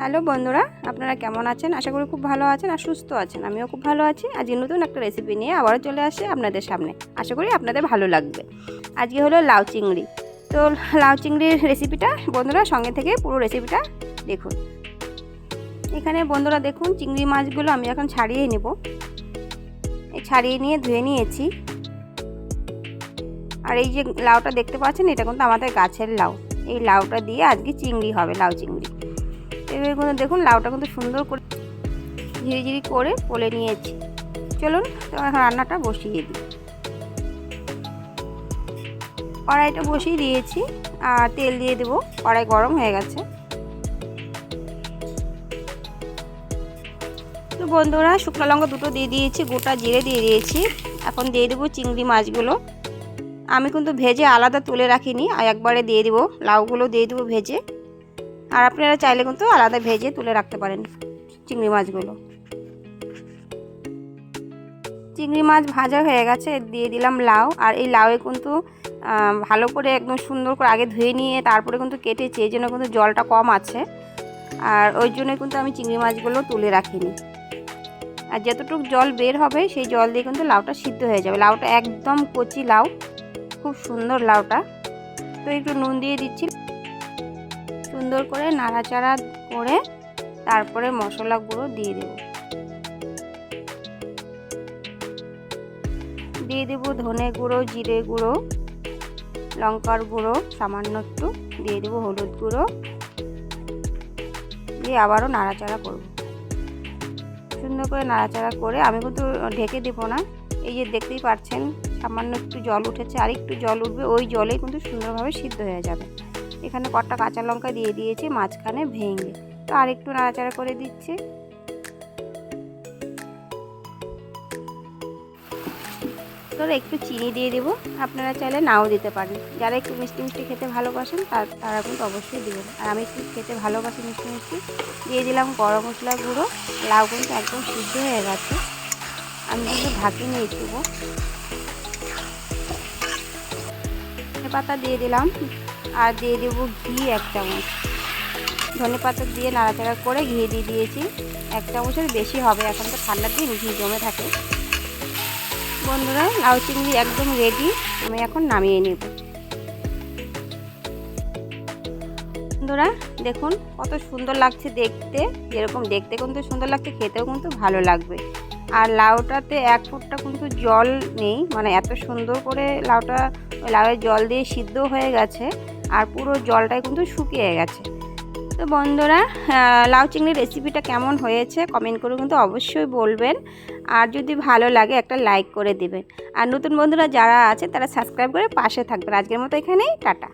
Hello বন্ধুরা, আপনারা কেমন আছেন? আশা করি খুব ভালো আছেন আর সুস্থ আছেন। আমিও খুব ভালো আছি। আজকে নতুন একটা রেসিপি নিয়ে আবারও চলে আসে আপনাদের সামনে। আশা করি আপনাদের ভালো লাগবে। আজকে হলো লাউ চিংড়ি। তো লাউ চিংড়ির রেসিপিটা বন্ধুরা সঙ্গে থেকে পুরো রেসিপিটা দেখুন। এখানে বন্ধুরা দেখুন, চিংড়ি মাছগুলো আমি এখন ছাড়িয়ে নেব। এই ছাড়িয়ে নিয়ে ধুয়ে নিয়েছি। আর এই যে লাউটা দেখতে পাচ্ছেন, এটা কিন্তু আমাদের গাছের লাউ। এই লাউটা দিয়ে আজকে চিংড়ি হবে, লাউ চিংড়ি। এবার কিন্তু দেখুন, লাউটা কিন্তু সুন্দর করে ঝিরিঝিরি করে পলে নিয়েছি। চলুন তো এখন রান্নাটা বসিয়ে দিই। কড়াইটা বসিয়ে দিয়েছি, আর তেল দিয়ে দেবো। কড়াই গরম হয়ে গেছে। তো বন্ধুরা, শুকনো লঙ্কা দুটো দিয়ে দিয়েছি, গোটা জিরে দিয়ে দিয়েছি। এখন দিয়ে দেবো চিংড়ি মাছগুলো। আমি কিন্তু ভেজে আলাদা তুলে রাখিনি, আর একবারে দিয়ে দেবো। লাউগুলো দিয়ে দেবো ভেজে। আর আপনারা চাইলে কিন্তু আলাদা ভেজে তুলে রাখতে পারেন চিংড়ি মাছগুলো। চিংড়ি মাছ ভাজা হয়ে গেছে, দিয়ে দিলাম লাউ। আর এই লাউয়ে কিন্তু ভালো করে একদম সুন্দর করে আগে ধুয়ে নিয়ে তারপরে কিন্তু কেটেছি, এই জন্য কিন্তু জলটা কম আছে। আর ওই জন্য কিন্তু আমি চিংড়ি মাছগুলো তুলে রাখিনি। আর যতটুকু জল বের হবে, সেই জল দিয়ে কিন্তু লাউটা সিদ্ধ হয়ে যাবে। লাউটা একদম কচি লাউ, খুব সুন্দর লাউটা। তো একটু নুন দিয়ে দিচ্ছি। সুন্দর করে নাড়াচাড়া করে তারপরে মশলা গুঁড়ো দিয়ে দেব। দিয়ে দেব ধনে গুঁড়ো, জিরে গুঁড়ো, লঙ্কার গুঁড়ো, সামান্য একটু। দিয়ে দেবো হলুদ গুঁড়ো। দিয়ে আবারও নাড়াচাড়া করব। সুন্দর করে নাড়াচাড়া করে আমি কিন্তু ঢেকে দেবো না। এই যে দেখতেই পাচ্ছেন, সামান্য একটু জল উঠেছে। আর একটু জল উঠবে, ওই জলেই কিন্তু সুন্দরভাবে সিদ্ধ হয়ে যাবে। এখানে কটা কাঁচা লঙ্কা দিয়ে দিয়েছি, মাঝখানে ভেঙে। তো আর একটু নাড়াচাড়া করে দিচ্ছি। ধরো একটু চিনি দিয়ে দেবো, আপনারা চাইলে নাও দিতে পারেন। যারা একটু মিষ্টি মিষ্টি খেতে ভালোবাসেন, তারা কিন্তু অবশ্যই দেবেন। আর আমি একটু খেতে ভালোবাসি মিষ্টি মিষ্টি, দিয়ে দিলাম গরম মশলা গুঁড়ো। লাউ কিন্তু একদম সিদ্ধ হয়ে গেছে। আমি কিন্তু ঢাকি নিয়ে দেবো পাতা দিয়ে দিলাম। আর দিয়ে দেবো ঘি এক চামচ। ধনে পাতা দিয়ে নাড়াচাড়া করে ঘি দিয়ে দিয়েছি। এক চামচের বেশি হবে, এখন তো ঠান্ডার দিন, ঘি জমে থাকে। বন্ধুরা, লাউ চিংড়ি একদম রেডি আমি এখন নামিয়ে নেব। বন্ধুরা, দেখুন কত সুন্দর লাগছে দেখতে, যেরকম দেখতে কিন্তু সুন্দর লাগছে, খেতেও কিন্তু ভালো লাগবে। আর লাউটাতে এক ফুটটা কিন্তু জল নেই মানে এত সুন্দর করে লাউটা, লাউয়ের জল দিয়ে সিদ্ধ হয়ে গেছে। আর পুরো জলটাই কিন্তু শুকিয়ে গেছে। তো বন্ধুরা লাউ চিংড়ির রেসিপিটা কেমন হয়েছে কমেন্ট করে কিন্তু অবশ্যই বলবেন। আর যদি ভালো লাগে, একটা লাইক করে দেবেন। আর নতুন বন্ধুরা যারা আছে, তারা সাবস্ক্রাইব করে পাশে থাকবেন। আজকের মতো এখানেই, টাটা।